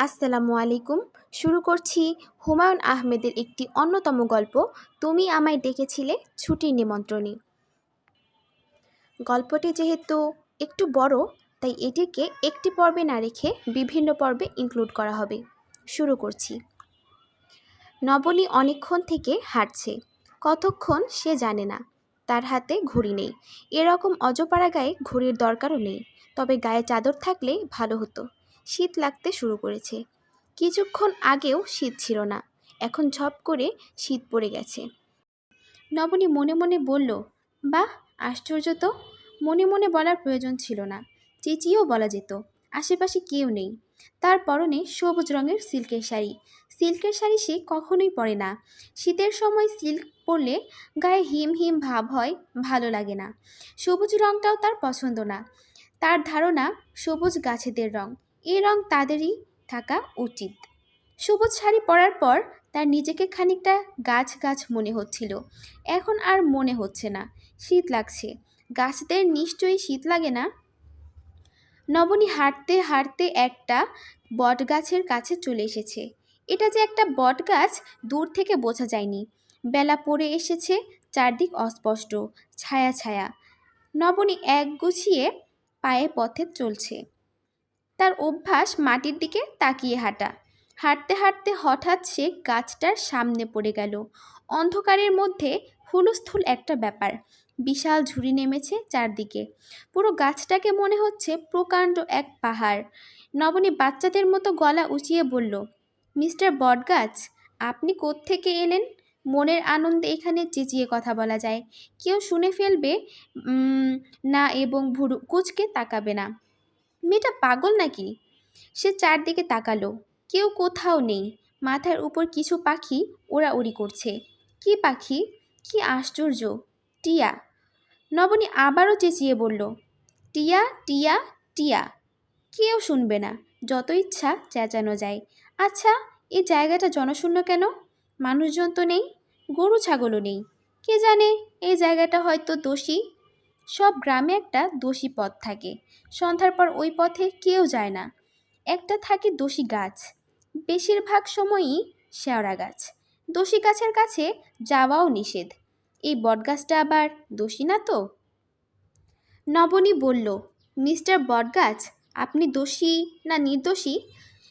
আসসালামু আলাইকুম। শুরু করছি হুমায়ুন আহমেদের একটি অন্যতম গল্প, তুমি আমায় ডেকেছিলে ছুটির নিমন্ত্রণে। গল্পটি যেহেতু একটু বড়, তাই এটিকে একটি পর্বে না রেখে বিভিন্ন পর্বে ইনক্লুড করা হবে। শুরু করছি। নবনী অনেকক্ষণ থেকে হাঁটছে। কতক্ষণ সে জানে না। তার হাতে ঘড়ি নেই। এরকম অজপাড়া গায়ে ঘড়ির দরকারও নেই। তবে গায়ে চাদর থাকলে ভালো হতো। শীত লাগতে শুরু করেছে। কিছুক্ষণ আগেও শীত ছিল না। এখন ঝপ করে শীত পড়ে গেছে। নবনী মনে মনে বলল, বাহ, আশ্চর্য তো। মনে মনে বলার প্রয়োজন ছিল না। চেঁচিয়েও বলা যেত, আশেপাশে কেউ নেই। তার পরনে সবুজ রঙের সিল্কের শাড়ি। সিল্কের শাড়ি সে কখনোই পরে না। শীতের সময় সিল্ক পরলে গায়ে হিম হিম ভাব হয়, ভালো লাগে না। সবুজ রঙটাও তার পছন্দ না। তার ধারণা সবুজ গাছেদের রং। এই রং তাদেরই থাকা উচিত। সবুজ শাড়ি পরার পর তার নিজেকে খানিকটা গাছ গাছ মনে হচ্ছিল। এখন আর মনে হচ্ছে না, শীত লাগছে। গাছদের নিশ্চয়ই শীত লাগে না? নবনী হাঁটতে হাঁটতে একটা বট গাছের কাছে চলে এসেছে। এটা যে একটা বট গাছ দূর থেকে বোঝা যায়নি। বেলা পড়ে এসেছে, চারদিক অস্পষ্ট, ছায়া ছায়া। নবনী এক গুছিয়ে পায়ে পথে চলছে। তার অভ্যাস মাটির দিকে তাকিয়ে হাঁটা। হাঁটতে হাঁটতে হঠাৎ সে গাছটার সামনে পড়ে গেল। অন্ধকারের মধ্যে হুলস্থুল একটা ব্যাপার। বিশাল ঝুড়ি নেমেছে চারদিকে। পুরো গাছটাকে মনে হচ্ছে প্রকাণ্ড এক পাহাড়। নবনী বাচ্চাদের মতো গলা উঁচিয়ে বলল, মিস্টার বটগাছ, আপনি কোত্থেকে এলেন? মনের আনন্দে এখানে চেঁচিয়ে কথা বলা যায়। কেউ শুনে ফেলবে না এবং ভুরু, কুচকে তাকাবে না। মেয়েটা পাগল নাকি? সে চারদিকে তাকালো। কেউ কোথাও নেই। মাথার উপর কিছু পাখি ওড়াউড়ি করছে। কি পাখি? কি আশ্চর্য। টিয়া। নবনী আবারও চেঁচিয়ে বলল, টিয়া টিয়া টিয়া। কেউ শুনবে না। যত ইচ্ছা চেঁচানো যায়। আচ্ছা এই জায়গাটা জনশূন্য কেন? মানুষজন তো নেই, গরু, ছাগলও নেই। কে জানে, এই জায়গাটা হয়তো দোষী। সব গ্রামে একটা দোষী পথ থাকে। সন্ধ্যার পর ওই পথে কেউ যায় না। একটা থাকে দোষী গাছ। বেশিরভাগ সময়ই শেওড়া গাছ। দোষী গাছের কাছে যাওয়াও নিষেধ। এই বটগাছটা আবার দোষী না তো? নবনী বলল, মিস্টার বটগাছ, আপনি দোষী না নির্দোষী?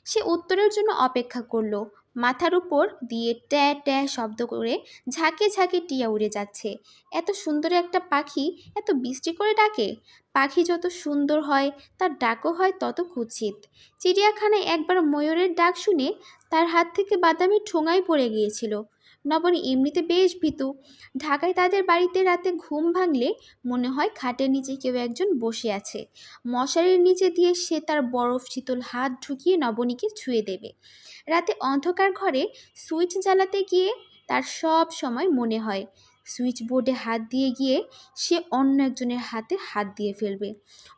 সে উত্তরের জন্য অপেক্ষা করল মাথার উপর দিয়ে ট্যা ট্যা শব্দ করে ঝাঁকে ঝাঁকে টিয়া উড়ে যাচ্ছে। এত সুন্দর একটা পাখি এত বৃষ্টি করে ডাকে। পাখি যত সুন্দর হয়, তার ডাকও হয় তত কুচিত চিড়িয়াখানায় একবার ময়ূরের ডাক শুনে তার হাত থেকে বাদামি ঠোঙায় পড়ে গিয়েছিল। নবনী এমনিতে বেশ ভীতু। ঢাকায় তাদের বাড়িতে রাতে ঘুম ভাঙলে মনে হয় খাটের নিচে কেউ একজন বসে আছে। মশারির নিচে দিয়ে সে তার বরফ শীতল হাত ঢুকিয়ে নবনীকে ছুঁয়ে দেবে। রাতে অন্ধকার ঘরে সুইচ জ্বালাতে গিয়ে তার সব সময় মনে হয়, সুইচ বোর্ডে হাত দিয়ে গিয়ে সে অন্য একজনের হাতে হাত দিয়ে ফেলবে।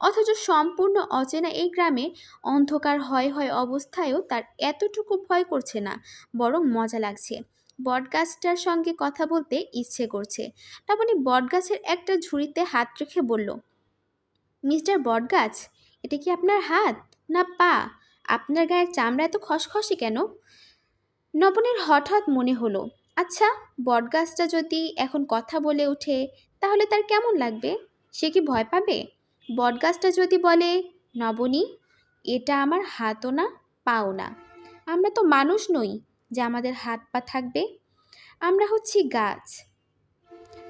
অথচ সম্পূর্ণ অচেনা এই গ্রামে অন্ধকার হয় হয় অবস্থায়ও তার এতটুকু ভয় করছে না, বরং মজা লাগছে। বটগাছটার সঙ্গে কথা বলতে ইচ্ছে করছে। তারপরে বটগাছের একটা ঝুড়িতে হাত রেখে বলল, মিস্টার বটগাছ, এটা কি আপনার হাত? না পা? আপনার গায়ের চামড়া এত খসখসে কেন? নবনের হঠাৎ মনে হলো আচ্ছা বটগাছটা যদি এখন কথা বলে ওঠে, তাহলে তার কেমন লাগবে? সে কি ভয় পাবে? বটগাছটা যদি বলে, নবনী, এটা আমার হাতও না, পাও না, আমরা তো মানুষ নই যে আমাদের হাত পা থাকবে? আমরা হচ্ছি গাছ।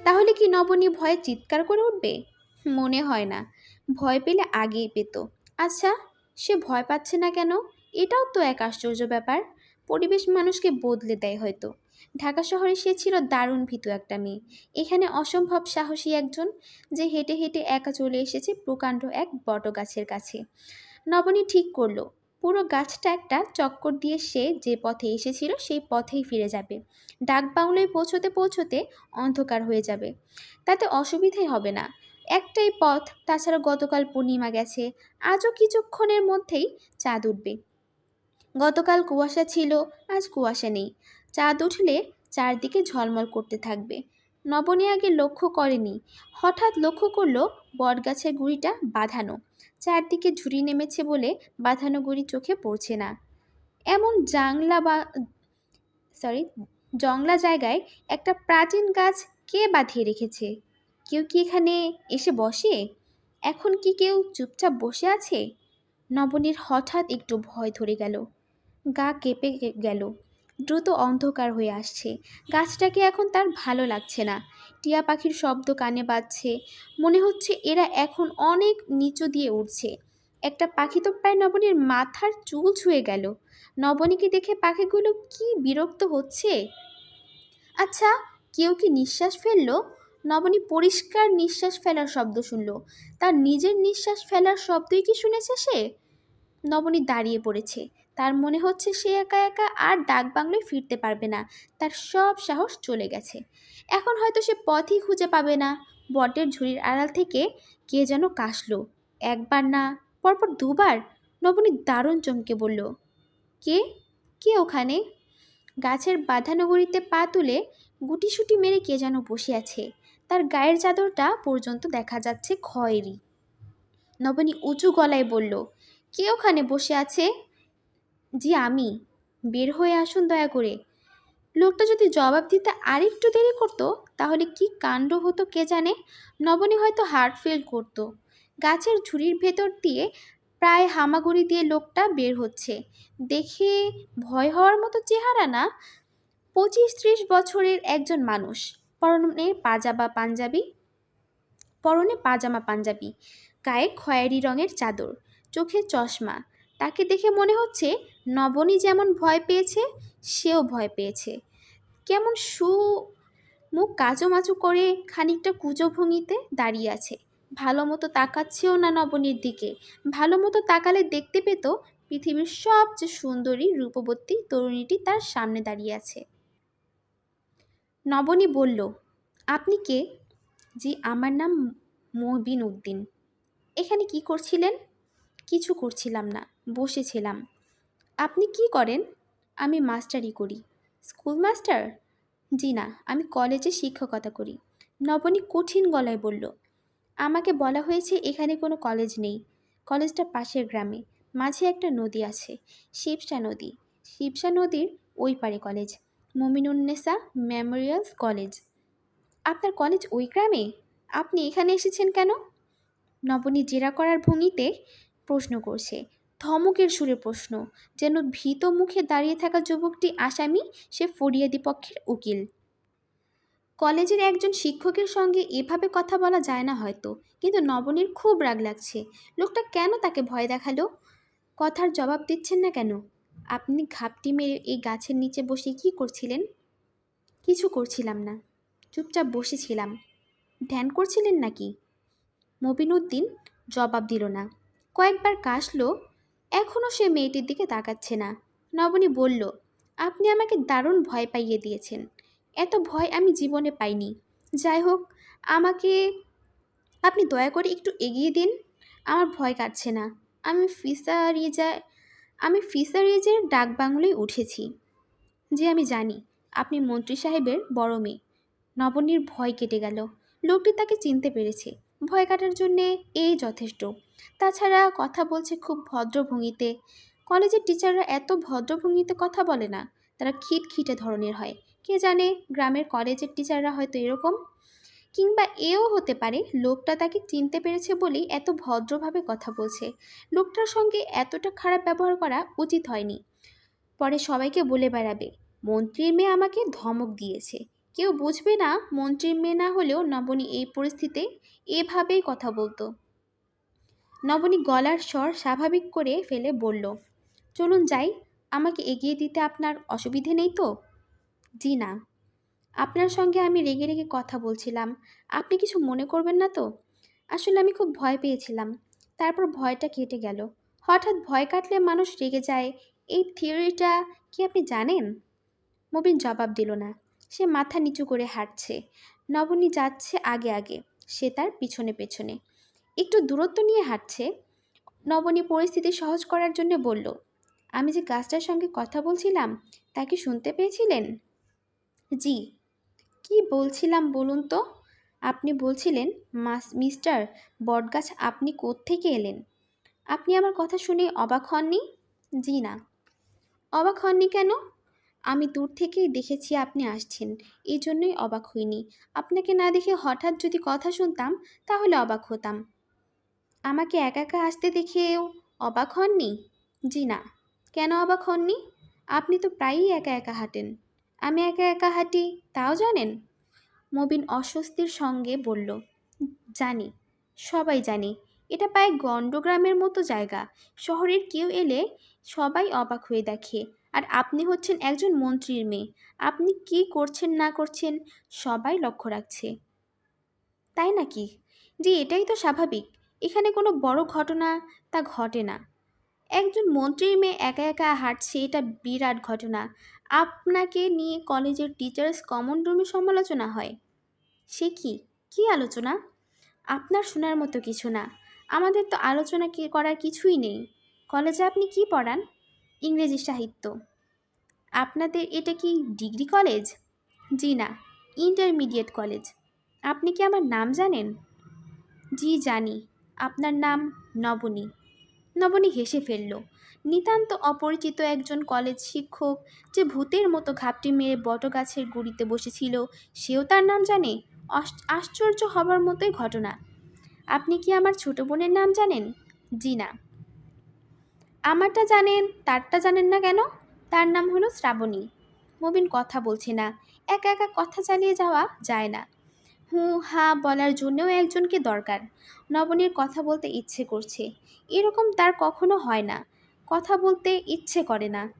তাহলে কি নবনী ভয়ে চিৎকার করে উঠবে? মনে হয় না। ভয় পেলে আগেই পেত। আচ্ছা সে ভয় পাচ্ছে না কেন? এটাও তো এক আশ্চর্য ব্যাপার। পরিবেশ মানুষকে বদলে দেয় হয়তো। ঢাকা শহরে সে ছিল দারুণ ভীতু একটা মেয়ে। এখানে অসম্ভব সাহসী একজন যে হেঁটে হেঁটে একা চলে এসেছে প্রকাণ্ড এক বটগাছের কাছে। নবনী ঠিক করল পুরো গাছটা একটা চক্কর দিয়ে সে যে পথে এসেছিল সেই পথেই ফিরে যাবে। ডাক বাংলোয় পৌঁছতে পৌঁছতে অন্ধকার হয়ে যাবে। তাতে অসুবিধাই হবে না। একটাই পথ, তাছাড়া গতকাল পূর্ণিমা গেছে। আজও কিছুক্ষণের মধ্যেই চাঁদ উঠবে। গতকাল কুয়াশা ছিল, আজ কুয়াশা নেই। চাঁদ উঠলে চারদিকে ঝলমল করতে থাকবে। নবনী আগে লক্ষ্য করেনি। হঠাৎ লক্ষ্য করল বটগাছের গুড়িটা বাঁধানো। চারদিকে ঝুড়ি নেমেছে বলে বাঁধানো গুড়ি চোখে পড়ছে না। এমন জাংলা বা সরি জংলা জায়গায় একটা প্রাচীন গাছ কে বাঁধিয়ে রেখেছে? কেউ কি এখানে এসে বসে? এখন কি কেউ চুপচাপ বসে আছে? নবনীর হঠাৎ একটু ভয় ধরে গেল। গা কেঁপে গেল। দ্রুত অন্ধকার হয়ে আসছে। গাছটাকে এখন তার ভালো লাগছে না। টিয়া পাখির শব্দ কানে বাজছে। মনে হচ্ছে এরা এখন অনেক নিচু দিয়ে উঠছে একটা পাখি তো প্রায় নবনীর মাথার চুল ছুঁয়ে গেল। নবনীকে দেখে পাখিগুলো কি বিরক্ত হচ্ছে? আচ্ছা কেউ কি নিঃশ্বাস ফেলল? নবনী পরিষ্কার নিঃশ্বাস ফেলার শব্দ শুনল। তার নিজের নিঃশ্বাস ফেলার শব্দই কি শুনেছে সে? নবনী দাঁড়িয়ে পড়েছে। তার মনে হচ্ছে সে একা একা আর ডাক বাংলোয় ফিরতে পারবে না। তার সব সাহস চলে গেছে। এখন হয়তো সে পথই খুঁজে পাবে না। বটের ঝুড়ির আড়াল থেকে কে যেন কাশলো। একবার না, পরপর দুবার নবনী দারুণ চমকে বলল, কে? কে ওখানে? গাছের বাঁধানগরীতে পা তুলে গুটিসুটি মেরে কে যেন বসে আছে। তার গায়ের চাদরটা পর্যন্ত দেখা যাচ্ছে খয়েরি নবনী উঁচু গলায় বলল, কে ওখানে বসে আছে? জি, আমি। বের হয়ে আসুন দয়া করে। লোকটা যদি জবাব দিতে আরেকটু দেরি করতো, তাহলে কি কাণ্ড হতো কে জানে? নবনী হয়তো হার্ট ফেল করতো। গাছের ঝুড়ির ভেতর দিয়ে প্রায় হামাগুড়ি দিয়ে লোকটা বের হচ্ছে। দেখে ভয় হওয়ার মতো চেহারা না? পঁচিশ ত্রিশ বছরের একজন মানুষ। পরনে পাজামা পাঞ্জাবি। পরনে পাজামা পাঞ্জাবি। গায়ে খয়েরি রঙের চাদর। চোখে চশমা। তাকে দেখে মনে হচ্ছে নবনী যেমন ভয় পেয়েছে, সেও ভয় পেয়েছে। কেমন সু মুখ কাচুমাচু করে খানিকটা কুচো ভঙ্গিতে দাঁড়িয়ে আছে। ভালো মতো তাকাচ্ছেও না নবনীর দিকে। ভালো মতো তাকালে দেখতে পেত পৃথিবীর সবচেয়ে সুন্দরী রূপবর্তী তরুণীটি তার সামনে দাঁড়িয়ে আছে। নবনী বলল, আপনি কে? জি, আমার নাম মহবিন উদ্দিন। এখানে কি করছিলেন? কিছু করছিলাম না, বসেছিলাম। আপনি কি করেন? আমি মাস্টারি করি। School master? জি না, আমি কলেজে শিক্ষকতা করি। নবনী কঠিন গলায় বলল, আমাকে বলা হয়েছে এখানে কোনো কলেজ নেই। কলেজটা পাশের গ্রামে। মাঝে একটা নদী আছে, শিবসা নদী। শিবসা নদীর ওই পারে কলেজ। Mominunnesa memorials college. আপনার কলেজ ওই গ্রামে? আপনি এখানে এসেছেন কেন? নবনী জেরা করার ভঙ্গিতে প্রশ্ন করছে ধমকের সুরে প্রশ্ন, যেন ভীত মুখে দাঁড়িয়ে থাকা যুবকটি আসামি, সে ফরিয়াদি পক্ষের উকিল। কলেজের একজন শিক্ষকের সঙ্গে এভাবে কথা বলা যায় না হয়তো, কিন্তু নবনীর খুব রাগ লাগছে। লোকটা কেন তাকে ভয় দেখাল? কথার জবাব দিচ্ছেন না কেন? আপনি ঘাপটি মেরে এই গাছের নিচে বসে কি করছিলেন? কিছু করছিলাম না। চুপচাপ বসেছিলাম। ধ্যান করছিলেন নাকি? মবিনুদ্দিন জবাব দিল না। কয়েকবার কাশলো এখনও সে মেয়েটির দিকে তাকাচ্ছে না। নবনী বলল, আপনি আমাকে দারুণ ভয় পাইয়ে দিয়েছেন। এত ভয় আমি জীবনে পাইনি। যাই হোক, আমাকে আপনি দয়া করে একটু এগিয়ে দিন। আমার ভয় কাটছে না। আমি ফিসারিজা আমি ফিসারিজের ডাক বাংলোয় উঠেছি। যে আমি জানি, আপনি মন্ত্রী সাহেবের বড় মেয়ে। নবনীর ভয় কেটে গেল। লোকটি তাকে চিনতে পেরেছে। ভয় কাটার জন্যে এই যথেষ্ট। তাছাড়া কথা বলছে খুব ভদ্রভঙ্গিতে। কলেজের টিচাররা এত ভদ্রভঙ্গিতে কথা বলে না। তারা খিটখিটে ধরনের হয়। কে জানে গ্রামের কলেজের টিচাররা হয়তো এরকম? কিংবা এও হতে পারে লোকটা তাকে চিনতে পেরেছে বলেই এত ভদ্রভাবে কথা বলছে। লোকটার সঙ্গে এতটা খারাপ ব্যবহার করা উচিত হয়নি। পরে সবাইকে বলে বেড়াবে, মন্ত্রীর মেয়ে আমাকে ধমক দিয়েছে। কেউ বুঝবে না মন্ত্রীর মেয়ে না হলেও নবনী এই পরিস্থিতিতে এভাবেই কথা বলতো। নবনী গলার স্বর স্বাভাবিক করে ফেলে বলল, চলুন যাই, আমাকে এগিয়ে দিতে আপনার অসুবিধে নেই তো? জি না। আপনার সঙ্গে আমি রেগে রেগে কথা বলছিলাম। আপনি কিছু মনে করবেন না তো? আসলে আমি খুব ভয় পেয়েছিলাম। তারপর ভয়টা কেটে গেল। হঠাৎ ভয় কাটলে মানুষ রেগে যায়। এই থিওরিটা কি আপনি জানেন? মবিন জবাব দিল না। সে মাথা নিচু করে হাঁটছে। নবনী যাচ্ছে আগে আগে। সে তার পিছনে পেছনে। একটু দূরত্ব নিয়ে হাঁটছে। নবনী পরিস্থিতি সহজ করার জন্য বলল, আমি যে গাছটার সঙ্গে কথা বলছিলাম, তা কি শুনতে পেয়েছিলেন? জি। কি বলছিলাম বলুন তো? আপনি বলছিলেন, মাস, মিস্টার বটগাছ, আপনি কোত্থেকে এলেন? আপনি আমার কথা শুনে অবাক হননি? জি না। অবাক হননি কেন? আমি দূর থেকেই দেখেছি আপনি আসছেন এই জন্যই অবাক হইনি। আপনাকে না দেখে হঠাৎ যদি কথা শুনতাম, তাহলে অবাক হতাম। আমাকে একা একা আসতে দেখেও অবাক হননি? জি না। কেন অবাক হননি? আপনি তো প্রায়ই একা একা হাঁটেন। আমি একা একা হাঁটি, তাও জানেন? মবিন অস্বস্তির সঙ্গে বলল, জানি, সবাই জানি। এটা প্রায় গণ্ডগ্রামের মতো জায়গা। শহরের কেউ এলে সবাই অবাক হয়ে দেখে। আর আপনি হচ্ছেন একজন মন্ত্রীর মেয়ে। আপনি কি করছেন, না করছেন সবাই লক্ষ্য রাখছে। তাই নাকি? জি, এটাই তো স্বাভাবিক। এখানে কোনো বড় ঘটনা তা ঘটে না। একজন মন্ত্রীর মেয়ে একা একা হাঁটছে, এটা বিরাট ঘটনা। আপনাকে নিয়ে কলেজের টিচার্স কমন রুমে সমালোচনা হয়। সে কি? কি আলোচনা? আপনার শোনার মতো কিছু না। আমাদের তো আলোচনা করার কিছুই নেই। কলেজে আপনি কি পড়ান? ইংরেজি সাহিত্য। আপনাদের এটা কি ডিগ্রি কলেজ? জি না, ইন্টারমিডিয়েট কলেজ। আপনি কি আমার নাম জানেন? জি, জানি। আপনার নাম নবনী। নবনী হেসে ফেলল। নিতান্ত অপরিচিত একজন কলেজ শিক্ষক যে ভূতের মতো ঘাপটি মেরে বটগাছের গুড়িতে বসেছিল, সেও তার নাম জানে? আশ- আশ্চর্য হবার মতোই ঘটনা। আপনি কি আমার ছোট বোনের নাম জানেন? জি না। আমারটা জানেন, তারটা জানেন না কেন? তার নাম হলো শ্রাবণী। মবিন কথা বলছে না। একা একা কথা চালিয়ে যাওয়া যায় না। হু, হা বলার জন্যও একজনকে দরকার। নবনীর কথা বলতে ইচ্ছে করছে। এরকম তার কখনো হয় না। কথা বলতে ইচ্ছে করে না।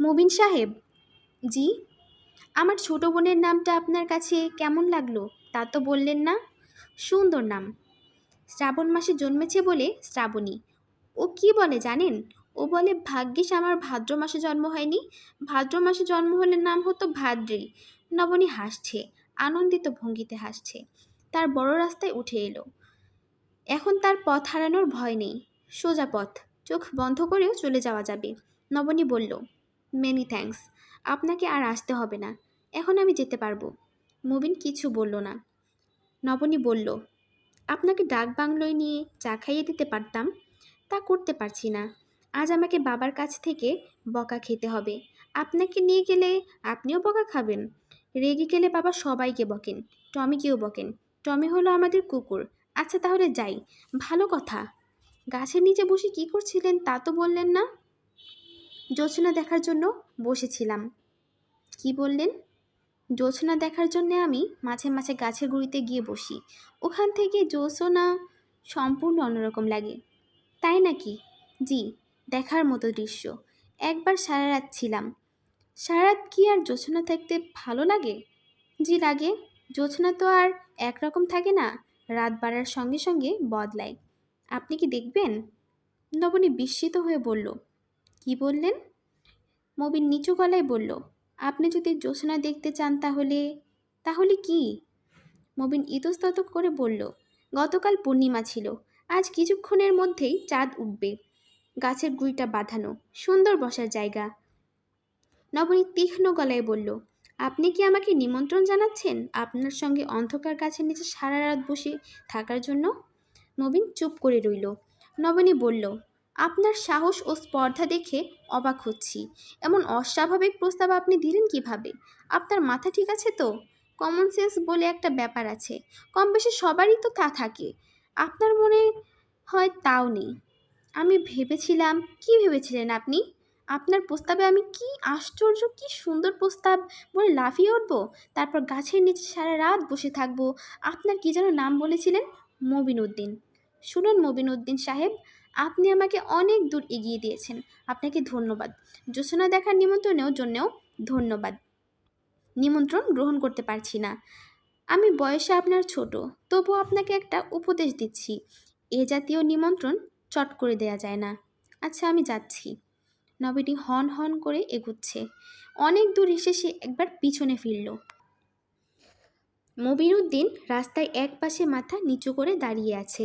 মুবিন সাহেব, জি? আমার ছোট বোনের নামটা আপনার কাছে কেমন লাগল? তা তো বললেন না। সুন্দর নাম। শ্রাবণ মাসে জন্মেছে বলে শ্রাবণী। ও কি বলে জানেন? ও বলে, ভাগ্যিস আমার ভাদ্র মাসে জন্ম হয়নি। ভাদ্র মাসে জন্ম হলে নাম হতো ভাদ্রী। নবনী হাসছে। আনন্দিত ভঙ্গিতে হাসছে। তার বড় রাস্তায় উঠে এলো। এখন তার পথ হারানোর ভয় নেই। সোজা পথ। চোখ বন্ধ করেও চলে যাওয়া যাবে। নবনী বলল, মেনি থ্যাঙ্কস। আপনাকে আর আসতে হবে না। এখন আমি যেতে পারব। মুবিন কিছু বলল না। নবনী বলল, আপনাকে ডাক বাংলোয় নিয়ে চা খাইয়ে দিতে পারতাম। তা করতে পারছি না। আজ আমাকে বাবার কাছ থেকে বকা খেতে হবে। আপনাকে নিয়ে গেলে আপনিও বকা খাবেন। রেগে গেলে বাবা সবাইকে বকেন, টমিকেও বকেন। টমি হলো আমাদের কুকুর। আচ্ছা তাহলে যাই, ভালো কথা। গাছের নিচে বসে কি করছিলেন তা তো বললেন না। জোছনা দেখার জন্য বসেছিলাম। কি বললেন? জোছনা দেখার জন্যে আমি মাঝে মাঝে গাছের গুঁড়িতে গিয়ে বসি। ওখান থেকে জোছনা সম্পূর্ণ অন্যরকম লাগে। তাই নাকি? জি, দেখার মতো দৃশ্য। একবার সারা রাত ছিলাম। সারা রাত কি আর জোছনা থাকতে ভালো লাগে? জি লাগে। জোছনা তো আর একরকম থাকে না, রাত বাড়ার সঙ্গে সঙ্গে বদলায়। আপনি কি দেখবেন? নবনী বিস্মিত হয়ে বলল, কি বললেন? মবিন নিচু গলায় বলল, আপনি যদি জোছনা দেখতে চান তাহলে তাহলে কি? মবিন ইতস্তত করে বলল, গতকাল পূর্ণিমা ছিল, আজ কিছুক্ষণের মধ্যেই চাঁদ উঠবে। গাছের গুঁড়িটা বাঁধানো, সুন্দর বসার জায়গা নবনী তীক্ষ্ণ গলায় বলল, আপনি কি আমাকে নিমন্ত্রণ জানাচ্ছেন? আপনার সঙ্গে অন্ধকার গাছের নিচে সারা রাত বসে থাকার জন্য? নবীন চুপ করে রইল। নবনী বলল, আপনার সাহস ও স্পর্ধা দেখে অবাক হচ্ছি। এমন অস্বাভাবিক প্রস্তাব আপনি দিলেন কীভাবে? আপনার মাথা ঠিক আছে তো? কমন সেন্স বলে একটা ব্যাপার আছে। কম বেশি সবারই তো তা থাকে। আপনার মনে হয় তাও নেই। আমি ভেবেছিলাম, কি ভেবেছিলেন আপনি? আপনার প্রস্তাবে আমি কি আশ্চর্য, কি সুন্দর প্রস্তাব বলে লাফিয়ে উঠবো? তারপর গাছের নিচে সারা রাত বসে থাকব। আপনার কি যেন নাম বলেছিলেন? মবিন উদ্দিন শুনুন মবিন উদ্দিন সাহেব, আপনি আমাকে অনেক দূর এগিয়ে দিয়েছেন। আপনাকে ধন্যবাদ। জোছনা দেখার নিমন্ত্রণেও জন্যেও ধন্যবাদ। নিমন্ত্রণ গ্রহণ করতে পারছি না। আমি বয়সে আপনার ছোট, তবু আপনাকে একটা উপদেশ দিচ্ছি। এ জাতীয় নিমন্ত্রণ চট করে দেয়া যায় না। আচ্ছা আমি যাচ্ছি। নবীটি হন হন করে এগুচ্ছে। অনেক দূর এসে সে একবার পিছনে ফিরল। মবিরুদ্দিন রাস্তায় এক পাশে মাথা নিচু করে দাঁড়িয়ে আছে।